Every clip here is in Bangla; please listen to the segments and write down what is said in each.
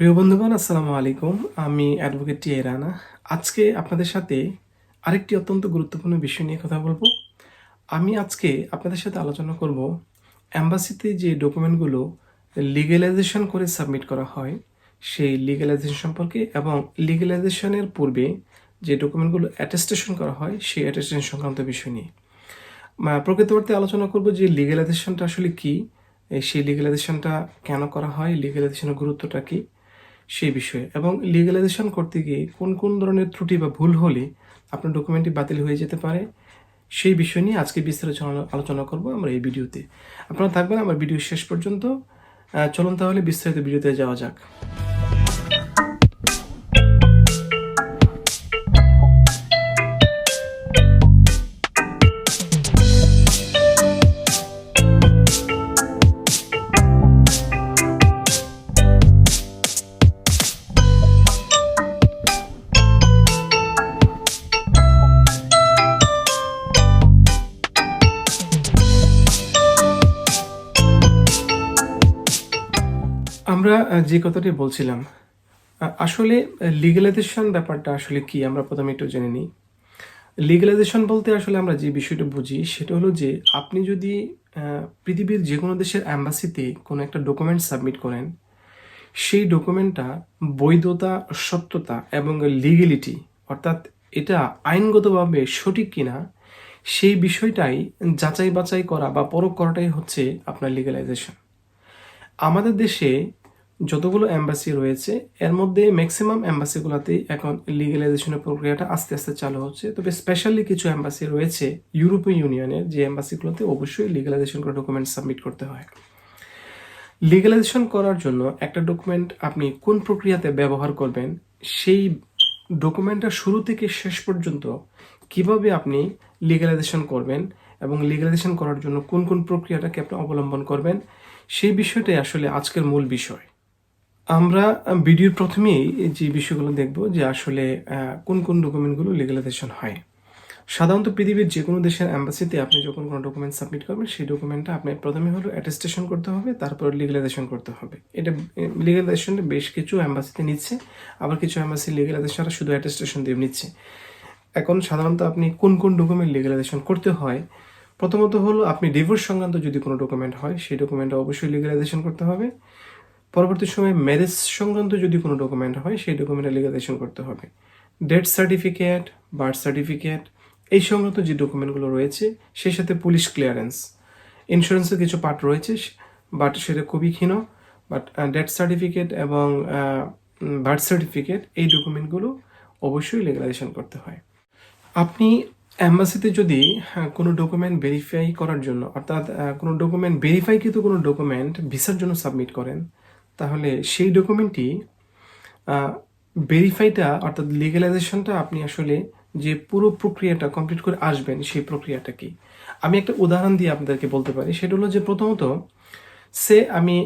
প্রিয় বন্ধুগণ, আসসালামু আলাইকুম। আমি অ্যাডভোকেট টি রানা। আজকে আপনাদের সাথে আরেকটি অত্যন্ত গুরুত্বপূর্ণ বিষয় নিয়ে কথা বলব। আমি আজকে আপনাদের সাথে আলোচনা করব অ্যাম্বাসিতে যে ডকুমেন্টগুলো লিগেলাইজেশন করে সাবমিট করা হয়, সেই লিগেলাইজেশন সম্পর্কে এবং লিগেলাইজেশনের পূর্বে যে ডকুমেন্টগুলো অ্যাটেস্টেশন করা হয়, সেই অ্যাটেস্টেশন সংক্রান্ত বিষয় নিয়ে। প্রকৃতপক্ষে আলোচনা করব যে লিগেলাইজেশনটা আসলে কি সেই লিগেলাইজেশনটা কেন করা হয় লিগেলাইজেশনের গুরুত্বটা কি সেই বিষয়ে। এবং লিগেলাইজেশন করতে গিয়ে কোন কোন ধরনের ত্রুটি বা ভুল হলে আপনার ডকুমেন্টটি বাতিল হয়ে যেতে পারে, সেই বিষয় নিয়ে আজকে বিস্তারিত আলোচনা করব আমরা এই ভিডিওতে। আপনারা থাকবেন আমার ভিডিও শেষ পর্যন্ত। চলুন তাহলে বিস্তারিত ভিডিওতে যাওয়া যাক। আমরা যে কথাটি বলছিলাম আসলে লিগালাইজেশন ব্যাপারটা আসলে কি? আমরা প্রথমে একটু জেনে নিই। লিগালাইজেশন বলতে আসলে আমরা যে বিষয়টা বুঝি, সেটা হলো যে আপনি যদি পৃথিবীর যে কোনো দেশের অ্যাম্বাসিতে কোনো একটা ডকুমেন্ট সাবমিট করেন, সেই ডকুমেন্টটা বৈধতা, সত্যতা এবং লিগেলিটি অর্থাৎ এটা আইনগতভাবে সঠিক কিনা, সেই বিষয়টাই যাচাই বাছাই করা বা পরখ করাটাই হচ্ছে আপনার লিগালাইজেশন আমাদের দেশে যতগুলো অ্যাম্বাসি রয়েছে, এর মধ্যে ম্যাক্সিমাম এম্বাসিগুলোতেই এখন লিগালাইজেশনের প্রক্রিয়াটা আস্তে আস্তে চালু হচ্ছে। তবে স্পেশালি কিছু অ্যাম্বাসি রয়েছে ইউরোপীয় ইউনিয়নের যে অ্যাম্বাসিগুলোতে অবশ্যই লিগালাইজেশন করে ডকুমেন্ট সাবমিট করতে হয়। লিগালাইজেশন করার জন্য একটা ডকুমেন্ট আপনি কোন প্রক্রিয়াতে ব্যবহার করবেন, সেই ডকুমেন্টটা শুরু থেকে শেষ পর্যন্ত কীভাবে আপনি লিগালাইজেশন করবেন এবং লিগালাইজেশন করার জন্য কোন কোন প্রক্রিয়াটাকে আপনি অবলম্বন করবেন, সেই বিষয়টাই আসলে আজকের মূল বিষয়। আমরা ভিডিওর প্রথমেই যে বিষয়গুলো দেখব যে আসলে কোন কোন ডকুমেন্টগুলো লিগালাইজেশন হয়। সাধারণত পৃথিবীর যে কোনো দেশের অ্যাম্বাসিতে আপনি যখন কোনো ডকুমেন্ট সাবমিট করবেন, সেই ডকুমেন্টটা আপনি প্রথমে হলো অ্যাটেস্টেশন করতে হবে, তারপর লিগালাইজেশন করতে হবে। এটা লিগালাইজেশনটা বেশ কিছু অ্যাম্বাসিতে নিচ্ছে, আবার কিছু অ্যাম্বাসি লিগালাইজেশনটা শুধু অ্যাটেস্টেশন দিয়ে নিচ্ছে। এখন সাধারণত আপনি কোন কোন ডকুমেন্ট লিগালাইজেশন করতে হয়, প্রথমত হলো আপনি ডিভোর্স সংক্রান্ত যদি কোনো ডকুমেন্ট হয়, সেই ডকুমেন্টটা অবশ্যই লিগালাইজেশন করতে হবে। পরবর্তী সময়ে ম্যারেজ সংক্রান্ত যদি কোনো ডকুমেন্ট হয় সেই ডকুমেন্টে লিগালাইজেশন করতে হবে। ডেথ সার্টিফিকেট বার্থ সার্টিফিকেট এই সংক্রান্ত যে ডকুমেন্টগুলো রয়েছে সেই সাথে পুলিশ ক্লিয়ারেন্স ইন্স্যুরেন্সের কিছু পার্ট রয়েছে বাট সেটা খুবই ক্ষীণ। বাট ডেথ সার্টিফিকেট এবং বার্থ সার্টিফিকেট এই ডকুমেন্টগুলো অবশ্যই লিগালাইজেশন করতে হয়। আপনি অ্যাম্বাসিতে যদি হ্যাঁ, কোনো ডকুমেন্ট ভেরিফাই করার জন্য অর্থাৎ কোনো ডকুমেন্ট ভেরিফাইকৃত কোনো ডকুমেন্ট ভিসার জন্য সাবমিট করেন তাহলে সেই ডকুমেন্টটি ভেরিফাইটা অর্থাৎ লিগালাইজেশনটা আপনি আসলে যে পুরো প্রক্রিয়াটা কমপ্লিট করে আসবেন সেই প্রক্রিয়াটা কি আমি একটা উদাহরণ দিয়ে আপনাদেরকে বলতে পারি। সেটা হলো যে প্রথমত, সে আমি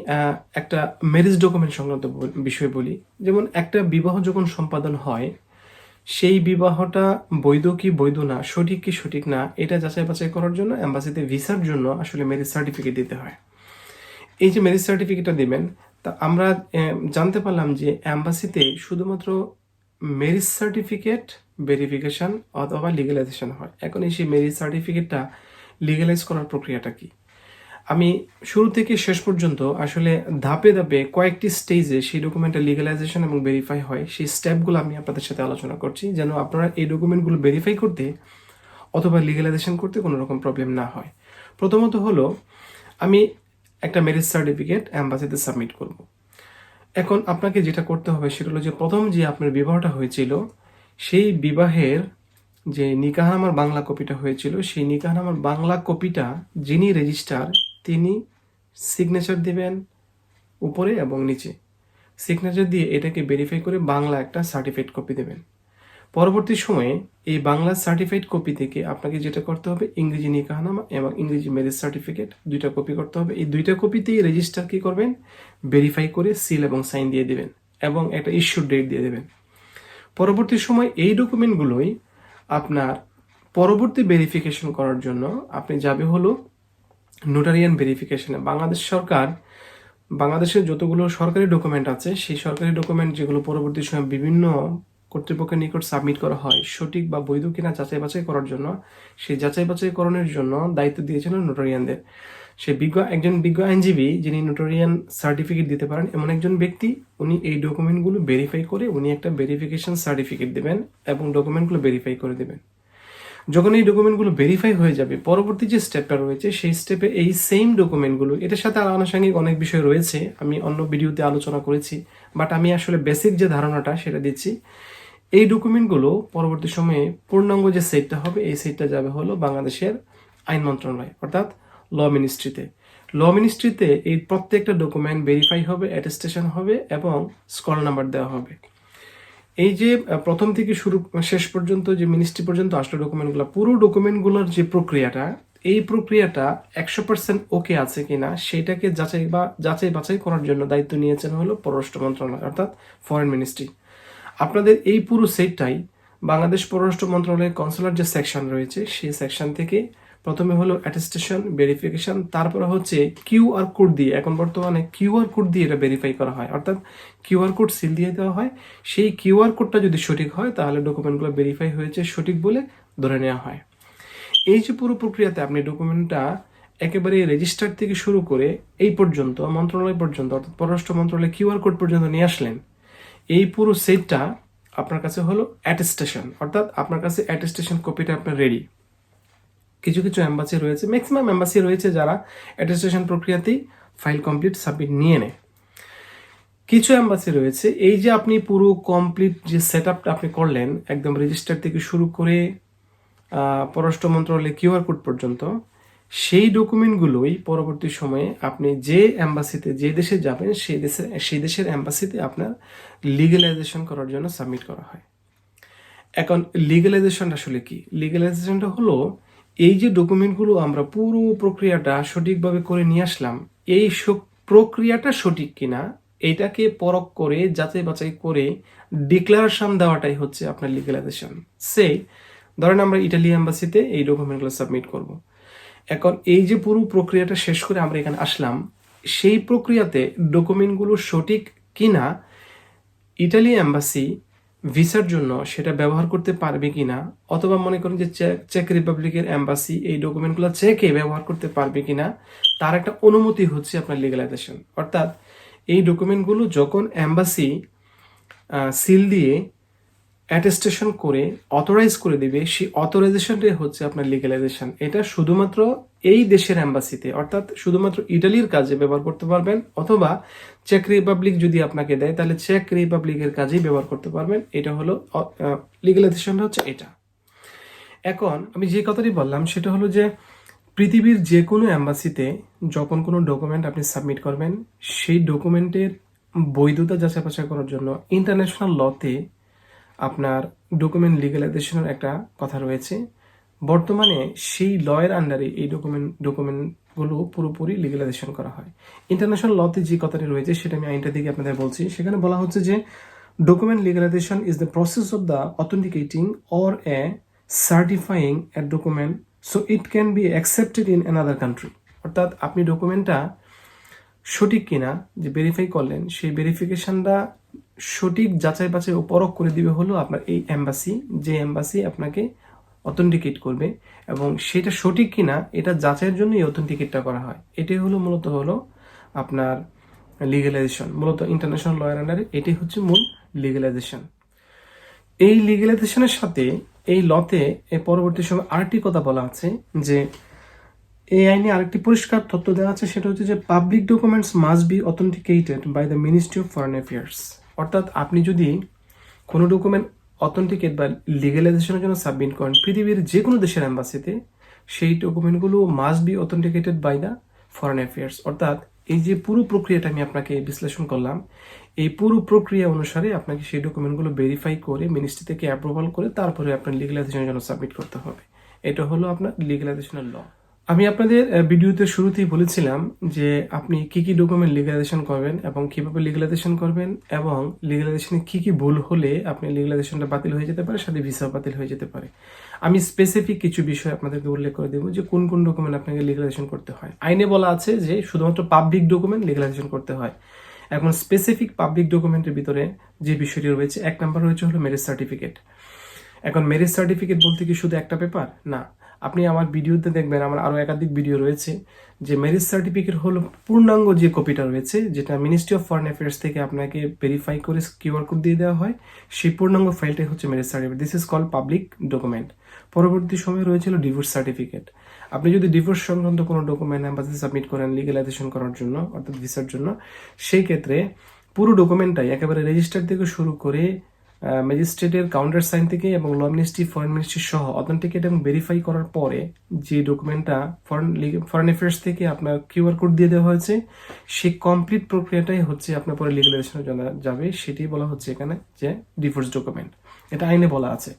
একটা ম্যারেজ ডকুমেন্ট সংক্রান্ত বিষয়ে বলি। যেমন একটা বিবাহ যখন সম্পাদন হয়, সেই বিবাহটা বৈধ কি বৈধ না, সঠিক কি সঠিক না, এটা যাচাই বাছাই করার জন্য অ্যাম্বাসিতে ভিসার জন্য আসলে ম্যারেজ সার্টিফিকেট দিতে হয়। এই যে ম্যারেজ সার্টিফিকেটটা দিবেন তা আমরা জানতে পারলাম যে অ্যাম্বাসিতে শুধুমাত্র ম্যারেজ সার্টিফিকেট ভেরিফিকেশন অথবা লিগালাইজেশন হয়। এখন এই সেই ম্যারেজ সার্টিফিকেটটা লিগালাইজ করার প্রক্রিয়াটা কি? আমি শুরু থেকে শেষ পর্যন্ত আসলে ধাপে ধাপে কয়েকটি স্টেজে সেই ডকুমেন্টটা লিগালাইজেশন এবং ভেরিফাই হয়, সেই স্টেপগুলো আমি আপনাদের সাথে আলোচনা করছি যেন আপনারা এই ডকুমেন্টগুলো ভেরিফাই করতে অথবা লিগালাইজেশন করতে কোনো রকম প্রবলেম না হয়। প্রথমত হলো, আমি একটা ম্যারেজ সার্টিফিকেট অ্যাম্বাসিতে সাবমিট করব। এখন আপনাকে যেটা করতে হবে সেটা হলো যে প্রথম যে আপনার বিবাহটা হয়েছিল, সেই বিবাহের যে নিকাহনামার বাংলা কপিটা হয়েছিল, সেই নিকাহনামার বাংলা কপিটা যিনি রেজিস্টার তিনি সিগনেচার দিবেন উপরে এবং নিচে। সিগনেচার দিয়ে এটাকে ভেরিফাই করে বাংলা একটা সার্টিফিকেট কপি দেবেন। পরবর্তী সময়ে এই বাংলা সার্টিফাইড কপি থেকে আপনাকে যেটা করতে হবে, ইংরেজি নিকাহনামা এবং ইংরেজি ম্যারেজ সার্টিফিকেট দুইটা কপি করতে হবে। এই দুইটা কপিতেই রেজিস্টার কি করবেন? ভেরিফাই করে সিল এবং সাইন দিয়ে দেবেন এবং একটা ইস্যুর ডেট দিয়ে দেবেন। পরবর্তী সময় এই ডকুমেন্টগুলোই আপনার পরবর্তী ভেরিফিকেশন করার জন্য আপনি যাবে হলো নোটারিয়ান ভেরিফিকেশনে বাংলাদেশ সরকার, বাংলাদেশের যতগুলো সরকারি ডকুমেন্ট আছে, সেই সরকারি ডকুমেন্ট যেগুলো পরবর্তী সময় বিভিন্ন কর্তৃপক্ষের নিকট সাবমিট করা হয়। সঠিক বা বৈধ কিনা যাচাই বাছাই করার জন্য সেই যাচাই বাছাইকরণের জন্য দায়িত্ব দিয়েছিলেন নোটারিয়ানদের সে বিজ্ঞ, একজন বিজ্ঞ আইনজীবী যিনি নোটারিয়ান সার্টিফিকেট দিতে পারেন, এমন একজন ব্যক্তি, উনি এই ডকুমেন্টগুলো ভেরিফাই করে উনি একটা ভেরিফিকেশন সার্টিফিকেট দেবেন এবং ডকুমেন্টগুলো ভেরিফাই করে দেবেন। যখন এই ডকুমেন্টগুলো ভেরিফাই হয়ে যাবে, পরবর্তী যে স্টেপটা রয়েছে, সেই স্টেপে এই সেম ডকুমেন্টগুলো এটার সাথে আনুষঙ্গিক অনেক বিষয় রয়েছে, আমি অন্য ভিডিওতে আলোচনা করেছি বাট আমি আসলে বেসিক যে ধারণাটা, সেটা দিচ্ছি। এই ডকুমেন্টগুলো পরবর্তী সময়ে পূর্ণাঙ্গ যে সেটটা হবে, এই সেটটা যাবে হলো বাংলাদেশের আইন মন্ত্রণালয়, অর্থাৎ ল মিনিস্ট্রিতে ল মিনিস্ট্রিতে এই প্রত্যেকটা ডকুমেন্ট ভেরিফাই হবে অ্যাটেস্টেশন হবে এবং স্কল নাম্বার দেওয়া হবে। এই যে প্রথম থেকে শুরু, শেষ পর্যন্ত যে মিনিস্ট্রি পর্যন্ত আসলো ডকুমেন্টগুলো পুরো ডকুমেন্টগুলোর যে প্রক্রিয়াটা, এই প্রক্রিয়াটা একশো পার্সেন্ট ওকে আছে কিনা, সেটাকে যাচাই বা যাচাই বাছাই করার জন্য দায়িত্ব নিয়েছেন হলো পররাষ্ট্র মন্ত্রণালয়, অর্থাৎ ফরেন মিনিস্ট্রি আপনাদের এই পুরো সেটটাই বাংলাদেশ পররাষ্ট্র মন্ত্রণালয়ের কনসুলার যে সেকশন রয়েছে, সেই সেকশন থেকে প্রথমে হলো অ্যাটেস্টেশন ভেরিফিকেশন তারপরে হচ্ছে কিউআর কোড দিয়ে, এখন বর্তমানে কিউআর কোড দিয়ে এটা ভেরিফাই করা হয়। অর্থাৎ কিউআর কোড সিল দিয়ে দেওয়া হয়। সেই কিউআর কোডটা যদি সঠিক হয়, তাহলে ডকুমেন্টগুলো ভেরিফাই হয়েছে সঠিক বলে ধরে নেওয়া হয়। এই যে পুরো প্রক্রিয়াতে আপনি ডকুমেন্টটা একেবারে রেজিস্টার থেকে শুরু করে এই পর্যন্ত, মন্ত্রণালয় পর্যন্ত, অর্থাৎ পররাষ্ট্র মন্ত্রণালয় কিউআর কোড পর্যন্ত নিয়ে আসলেন এই পুরো সেটটা আপনার কাছে হলো অ্যাটেস্টেশন অর্থাৎ আপনার কাছে অ্যাটেস্টেশন কপিটা আপনার রেডি কিছু কিছু অ্যাম্বাসি রয়েছে ম্যাক্সিমাম অ্যাম্বাসি রয়েছে যারা অ্যাটেস্টেশন প্রক্রিয়াতেই ফাইল কমপ্লিট সাবমিট নিয়ে নেয়। কিছু অ্যাম্বাসি রয়েছে, এই যে আপনি পুরো কমপ্লিট যে সেট আপনি করলেন, একদম রেজিস্টার থেকে শুরু করে পররাষ্ট্র মন্ত্রণালয় কিউআর কোড পর্যন্ত সেই ডকুমেন্টগুলোই পরবর্তী সময়ে আপনি যে এম্বাসিতে যে দেশে যাবেন, সেই দেশে, সেই দেশের অ্যাম্বাসিতে আপনার লিগালাইজেশন করার জন্য সাবমিট করা হয়। এখন লিগালাইজেশনটা আসলে কি? লিগালাইজেশনটা হলো এই যে ডকুমেন্টগুলো আমরা পুরো প্রক্রিয়াটা সঠিকভাবে করে নিয়ে আসলাম, এই প্রক্রিয়াটা সঠিক কিনা, এটাকে পরখ করে, যাচাই বাছাই করে ডিক্লারেশন দেওয়াটাই হচ্ছে আপনার লিগালাইজেশন সে ধরেন আমরা ইটালি অ্যাম্বাসিতে এই ডকুমেন্টগুলো সাবমিট করব। এখন এই যে পুরো প্রক্রিয়াটা শেষ করে আমরা এখানে আসলাম, সেই প্রক্রিয়াতে ডকুমেন্টগুলো সঠিক কিনা, ইটালি এম্বাসি ভিসার জন্য সেটা ব্যবহার করতে পারবে কিনা, অথবা মনে করেন যে চেক রিপাবলিকের অ্যাম্বাসি এই ডকুমেন্টগুলো চেকে ব্যবহার করতে পারবে কিনা, তার একটা অনুমতি হচ্ছে আপনার লিগালাইজেশন অর্থাৎ এই ডকুমেন্টগুলো যখন অ্যাম্বাসি সিল দিয়ে অ্যাটেস্টেশন করে অথরাইজ করে দিবে, সেই অথরাইজেশনটাই হচ্ছে আপনার লিগালাইজেশন এটা শুধুমাত্র এই দেশের অ্যাম্বাসিতে অর্থাৎ শুধুমাত্র ইটালির কাজে ব্যবহার করতে পারবেন, অথবা চেক রিপাবলিক যদি আপনাকে দেয়, তাহলে চেক রিপাবলিকের কাজেই ব্যবহার করতে পারবেন। এটা হলো লিগালাইজেশনটা হচ্ছে এটা। এখন আমি যে কথাটি বললাম, সেটা হলো যে পৃথিবীর যে কোনো অ্যাম্বাসিতে যখন কোনো ডকুমেন্ট আপনি সাবমিট করবেন, সেই ডকুমেন্টের বৈধতা যাচাই বাছাই করার জন্য ইন্টারন্যাশনাল লতে আপনার ডকুমেন্ট লিগালাইজেশনের একটা কথা রয়েছে। বর্তমানে সেই লয়ের আন্ডারে এই ডকুমেন্ট ডকুমেন্টগুলো পুরোপুরি লিগালাইজেশন করা হয়। ইন্টারন্যাশনাল লতে যে কথাটি রয়েছে, সেটা আমি আইনটা দিকে আপনাদের বলছি। সেখানে বলা হচ্ছে যে document legalisation is the process of the authenticating or a certifying a document so it can be accepted in another country অর্থাৎ আপনি ডকুমেন্টটা সঠিক কিনা, যে ভেরিফাই করলেন, সেই ভেরিফিকেশনটা সঠিক যাচাই বাছাই ও পরখ করে দিবে হলো আপনার এই এম্বাসি যে এম্বাসি আপনাকে অথেন্টিকেট করবে এবং সেটা সঠিক কিনা এটা যাচাইয়ের জন্য এই অথেন্টিকেটটা করা হয়। এটাই হলো মূলত হলো আপনার লিগালাইজেশন মূলত ইন্টারন্যাশনাল লয়ার আন্ডারে এটাই হচ্ছে মূল লিগালাইজেশন এই লিগালাইজেশনের সাথে এই লতে পরবর্তী সময় আরেকটি কথা বলা আছে যে এই আইনে আরেকটি পরিষ্কার তথ্য দেওয়া আছে, সেটা হচ্ছে যে public documents must be authenticated by the ministry of foreign affairs অর্থাৎ আপনি যদি কোনো ডকুমেন্ট অথেন্টিকেট বা লিগালাইজেশনের জন্য সাবমিট করেন, পৃথিবীর যে কোনো দেশের অ্যাম্বাসিতে সেই ডকুমেন্টগুলো must be authenticated by the foreign affairs অর্থাৎ এই যে পুরো প্রক্রিয়াটা আমি আপনাকে বিশ্লেষণ করলাম, এই পুরো প্রক্রিয়া অনুসারে আপনাকে সেই ডকুমেন্টগুলো ভেরিফাই করে মিনিস্ট্রি থেকে অ্যাপ্রুভাল করে তারপরে আপনার লিগালাইজেশনের জন্য সাবমিট করতে হবে। এটা হলো আপনার লিগালাইজেশনের ল আমি আপনাদের ভিডিওতে শুরুতেই বলেছিলাম যে আপনি কি কি ডকুমেন্ট লিগালাইজেশন করবেন এবং কীভাবে লিগালাইজেশন করবেন এবং লিগালাইজেশনে কি কি ভুল হলে আপনি লিগালাইজেশনটা বাতিল হয়ে যেতে পারে, সাথে ভিসা বাতিল হয়ে যেতে পারে। আমি স্পেসিফিক কিছু বিষয় আপনাদেরকে উল্লেখ করে দেবো যে কোন কোন ডকুমেন্ট আপনাকে লিগালাইজেশন করতে হয়। আইনে বলা আছে যে শুধুমাত্র পাবলিক ডকুমেন্ট লিগালাইজেশন করতে হয়। এখন স্পেসিফিক পাবলিক ডকুমেন্টের ভিতরে যে বিষয়টি রয়েছে, এক নাম্বার রয়েছে হলো ম্যারেজ সার্টিফিকেট এখন ম্যারেজ সার্টিফিকেট বলতে কি শুধু একটা পেপার না। আপনি আমার ভিডিওতে দেখবেন আমার আরও একাধিক ভিডিও রয়েছে যে ম্যারেজ সার্টিফিকেট হলো পূর্ণাঙ্গ যে কপিটা রয়েছে, যেটা মিনিস্ট্রি অফ ফরেন অ্যাফেয়ার্স থেকে আপনাকে ভেরিফাই করে কিউআর কোড দিয়ে দেওয়া হয়, সেই পূর্ণাঙ্গ ফাইলটাই হচ্ছে marriage certificate this is call public document পরবর্তী সময় রয়েছিল ডিভোর্স সার্টিফিকেট আপনি যদি ডিভোর্স সংক্রান্ত কোনো ডকুমেন্ট অ্যাম্বাসি সাবমিট করেন লিগালাইজেশন করার জন্য, অর্থাৎ ভিসার জন্য, সেই ক্ষেত্রে পুরো ডকুমেন্টটাই একেবারে রেজিস্টার থেকে শুরু করে ম্যাজিস্ট্রেটের কাউন্টার সাইন থেকে এবং ল মিনিস্ট্রি ফরেন মিনিস্ট্রি সহ অথেন্টিকেট এবং ভেরিফাই করার পরে যে ডকুমেন্টটা ফরেন ফরেন অ্যাফেয়ার্স থেকে আপনার কিউআর কোড দিয়ে দেওয়া হয়েছে সেই কমপ্লিট প্রক্রিয়াটাই হচ্ছে আপনার পরে লিগালাইজেশনের জন্য যাবে। সেটি বলা হচ্ছে এখানে যে ডিভোর্স ডকুমেন্ট এটা আইনে বলা আছে।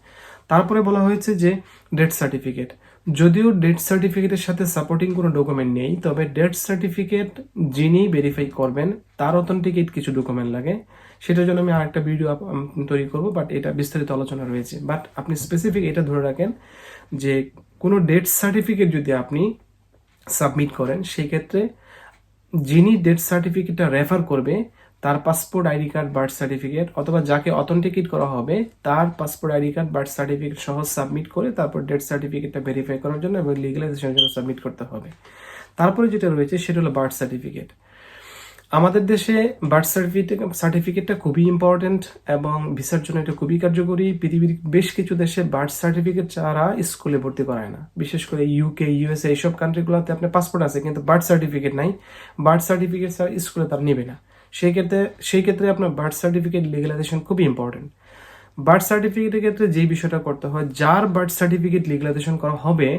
তারপরে বলা হয়েছে যে ডেথ সার্টিফিকেট যদিও ডেথ সার্টিফিকেটের সাথে সাপোর্টিং কোনো ডকুমেন্ট নেই, তবে ডেথ সার্টিফিকেট যিনি ভেরিফাই করবেন, তার অথেন্টিকেট কিছু ডকুমেন্ট লাগে। সেটার জন্য আমি আরেকটা ভিডিও তৈরি করব বাট এটা বিস্তারিত আলোচনা রয়েছে। বাট আপনি স্পেসিফিক এটা ধরে রাখেন যে কোনো ডেথ সার্টিফিকেট যদি আপনি সাবমিট করেন, সেই ক্ষেত্রে যিনি ডেথ সার্টিফিকেটটা রেফার করবে, তার passport ID card birth certificate অথবা যাকে অথেন্টিকেট করা হবে, তার passport ID card birth certificate সহ সাবমিট করে তারপর ডেথ সার্টিফিকেটটা ভেরিফাই করার জন্য এবং লিগালাইজেশনের জন্য সাবমিট করতে হবে। তারপরে যেটা রয়েছে, সেটা হলো বার্থ সার্টিফিকেট আমাদের দেশে বার্থ সার্টিফিকেট সার্টিফিকেটটা খুবই ইম্পর্টেন্ট এবং ভিসার জন্য এটা খুবই কার্যকরী। পৃথিবীর বেশ কিছু দেশে বার্থ সার্টিফিকেট ছাড়া স্কুলে ভর্তি করায় না। বিশেষ করে ইউকে ইউএসএ এইসব কান্ট্রিগুলোতে আপনার পাসপোর্ট আছে, কিন্তু বার্থ সার্টিফিকেট নাই। বার্থ সার্টিফিকেট ছাড়া স্কুলে তারা নেবে না। সেই ক্ষেত্রে সেই ক্ষেত্রে আপনার বার্থ সার্টিফিকেট লিগালাইজেশন খুবই ইম্পর্টেন্ট বার্থ সার্টিফিকেটের ক্ষেত্রে যেই বিষয়টা করতে হয়, যার বার্থ সার্টিফিকেট লিগালাইজেশন করা হবে,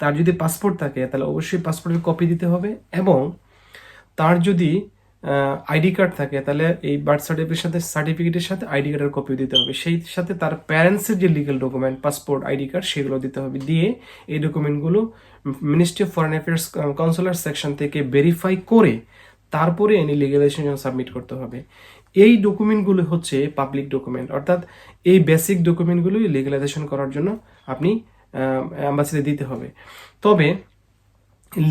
তার যদি পাসপোর্ট থাকে, তাহলে অবশ্যই পাসপোর্টের কপি দিতে হবে এবং তার যদি আইডি কার্ড থাকে, তাহলে এই বার্থ সার্টিফিকেটের সাথে সার্টিফিকেটের সাথে আইডি কার্ডের কপিও দিতে হবে। সেই সাথে তার প্যারেন্টসের যে legal document passport ID card সেগুলো দিতে হবে। দিয়ে এই ডকুমেন্টগুলো ministry of foreign affairs counsellor section থেকে ভেরিফাই করে তারপরে এনে লিগালাইজেশন সাবমিট করতে হবে। এই ডকুমেন্টগুলো হচ্ছে পাবলিক ডকুমেন্ট অর্থাৎ এই বেসিক ডকুমেন্টগুলোই লিগালাইজেশন করার জন্য আপনি অ্যাম্বাসিতে দিতে হবে। তবে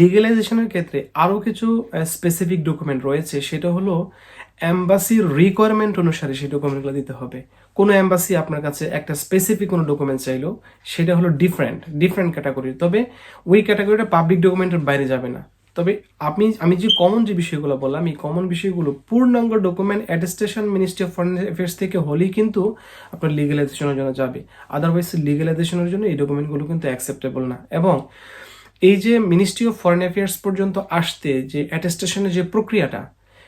লিগালাইজেশনের ক্ষেত্রে আরও কিছু স্পেসিফিক ডকুমেন্ট রয়েছে, সেটা হলো অ্যাম্বাসির রিকোয়ারমেন্ট অনুসারে সেই ডকুমেন্টগুলো দিতে হবে। কোনো অ্যাম্বাসি আপনার কাছে একটা স্পেসিফিক কোনো ডকুমেন্ট চাইলো, সেটা হলো ডিফারেন্ট ডিফারেন্ট ক্যাটাগরির তবে ওই ক্যাটাগরিটা পাবলিক ডকুমেন্টের বাইরে যাবে না। তবে আপনি, আমি যে কমন যে বিষয়গুলো বললাম, এই কমন বিষয়গুলো পূর্ণাঙ্গ document attestation ministry of foreign affairs থেকে হলেই কিন্তু আপনার লিগালাইজেশনের জন্য যাবে। আদারওয়াইজ লিগালাইজেশনের জন্য এই ডকুমেন্টগুলো কিন্তু অ্যাকসেপ্টেবল না। এবং এই যে মিনিস্ট্রি অফ ফরেন অ্যাফেয়ার্স পর্যন্ত আসতে যে অ্যাটেস্টেশনের যে প্রক্রিয়াটা,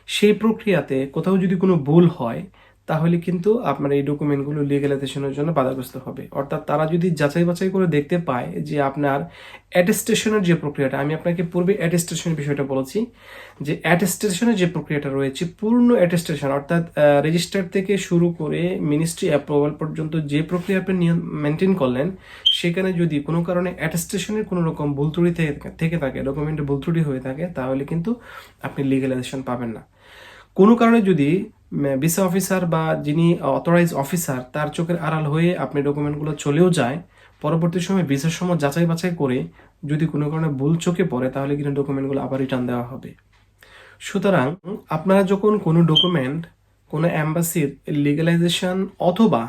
সেই প্রক্রিয়াতে কোথাও যদি কোনো ভুল হয় তাহলে কিন্তু আপনার এই ডকুমেন্টগুলো লিগালাইজেশনের জন্য বাধাগ্রস্ত হবে। অর্থাৎ তারা যদি যাচাই বাছাই করে দেখতে পায় যে আপনার অ্যাটেস্টেশনের যে প্রক্রিয়াটা, আমি আপনাকে পূর্বে অ্যাটেস্টেশনের বিষয়টা বলেছি, যে অ্যাটেস্টেশনের যে প্রক্রিয়াটা রয়েছে, পূর্ণ অ্যাটেস্টেশন অর্থাৎ রেজিস্টার থেকে শুরু করে মিনিস্ট্রি অ্যাপ্রুভাল পর্যন্ত যে প্রক্রিয়া আপনি মেনটেন করলেন, সেখানে যদি কোনো কারণে অ্যাটেস্টেশনের কোনো রকম ভুল ত্রুটি থেকে, থাকে ডকুমেন্টে ভুল ত্রুটি হয়ে থাকে, তাহলে কিন্তু আপনি লিগালাইজেশন পাবেন না। কোনো কারণে যদি ভিসা অফিসার বা যিনি অথরাইজ অফিসার তার চোখের আড়াল হয়ে আপনি ডকুমেন্টগুলো চলেও যায়, পরবর্তী সময় ভিসার সময় যাচাই বাছাই করে যদি কোনো কারণে ভুল চোখে পড়ে, তাহলে কিন্তু ডকুমেন্টগুলো আবার রিটার্ন দেওয়া হবে। সুতরাং আপনারা যখন কোনো ডকুমেন্ট কোনো অ্যাম্বাসির লিগালাইজেশন অথবা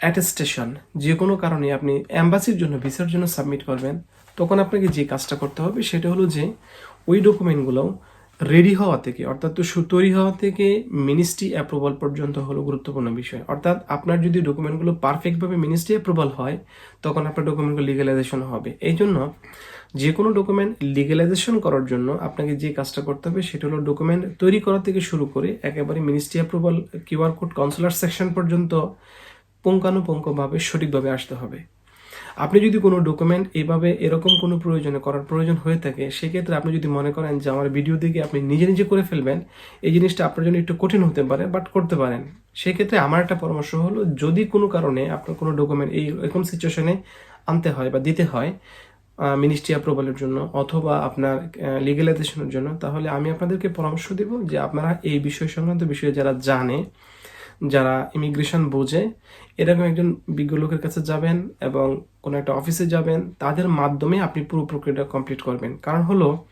অ্যাটেস্টেশন যে কোনো কারণে আপনি অ্যাম্বাসির জন্য ভিসার জন্য সাবমিট করবেন, তখন আপনাকে যে কাজটা করতে হবে সেটা হলো যে, ওই ডকুমেন্টগুলো রেডি হওয়া থেকে, অর্থাৎ তো তৈরি হওয়া থেকে মিনিস্ট্রি অ্যাপ্রুভাল পর্যন্ত হলো গুরুত্বপূর্ণ বিষয়। অর্থাৎ আপনার যদি ডকুমেন্টগুলো পারফেক্টভাবে মিনিস্ট্রি অ্যাপ্রুভাল হয়, তখন আপনার ডকুমেন্টগুলো লিগালাইজেশন হবে। এই জন্য যে কোনো ডকুমেন্ট লিগালাইজেশন করার জন্য আপনাকে যে কাজটা করতে হবে, সেটা হলো ডকুমেন্ট তৈরি করা থেকে শুরু করে একেবারে ministry approval QR code counsellor section পর্যন্ত পুঙ্খানুপুঙ্খভাবে সঠিকভাবে আসতে হবে। আপনি যদি কোনো ডকুমেন্ট এভাবে এরকম কোনো প্রয়োজনে করার প্রয়োজন হয়ে থাকে, সেক্ষেত্রে আপনি যদি মনে করেন যে আমার ভিডিও দেখে আপনি নিজে নিজে করে ফেলবেন, এই জিনিসটা আপনার জন্য একটু কঠিন হতে পারে বাট করতে পারেন। সেক্ষেত্রে আমার একটা পরামর্শ হলো, যদি কোনো কারণে আপনার কোনো ডকুমেন্ট এই এরকম সিচুয়েশনে আনতে হয় বা দিতে হয় মিনিস্ট্রি অ্যাপ্রুভালের জন্য অথবা আপনার লিগালাইজেশনের জন্য, তাহলে আমি আপনাদেরকে পরামর্শ দেব যে আপনারা এই বিষয় সংক্রান্ত বিষয়ে যারা জানে যারা ইমিগ্রেশন বোঝে, এরকম একজন বিজ্ঞ লোকের কাছে যাবেন এবং কোনো একটা অফিসে যাবেন, তাদের মাধ্যমে আপনি পুরো প্রক্রিয়াটা কমপ্লিট করবেন। কারণ হলো,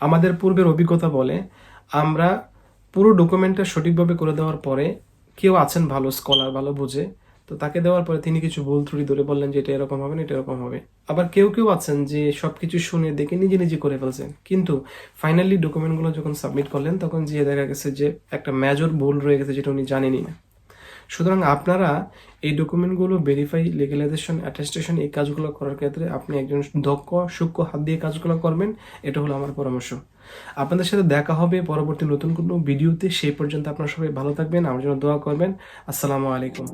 আমাদের পূর্বের অভিজ্ঞতা বলে, আমরা পুরো ডকুমেন্টটা সঠিকভাবে করে দেওয়ার পরে কেউ আছেন ভালো স্কলার ভালো বোঝে, তো তাকে দেওয়ার পরে তিনি কিছু ভুল ত্রুটি ধরে বললেন যে এটা এরকম হবে না, এটা এরকম হবে। আবার কেউ কেউ আছেন যে সব কিছু শুনে দেখে নিজে নিজে করে ফেলছেন। কিন্তু ফাইনালি ডকুমেন্টগুলো যখন সাবমিট করলেন, তখন যে দেখা গেছে যে একটা মেজর ভুল রয়ে গেছে যেটা উনি জানেনই না। সুতরাং আপনারা এই ডকুমেন্টগুলো ভেরিফাই লিগালাইজেশন অ্যাটেস্টেশন এই কাজগুলো করার ক্ষেত্রে আপনি একজন দক্ষ, সূক্ষ্ম হাত দিয়ে কাজগুলো করবেন, এটা হলো আমার পরামর্শ। আপনাদের সাথে দেখা হবে পরবর্তী নতুন কোনো ভিডিওতে সেই পর্যন্ত আপনারা সবাই ভালো থাকবেন, আমার জন্য দোয়া করবেন। আসসালামু আলাইকুম।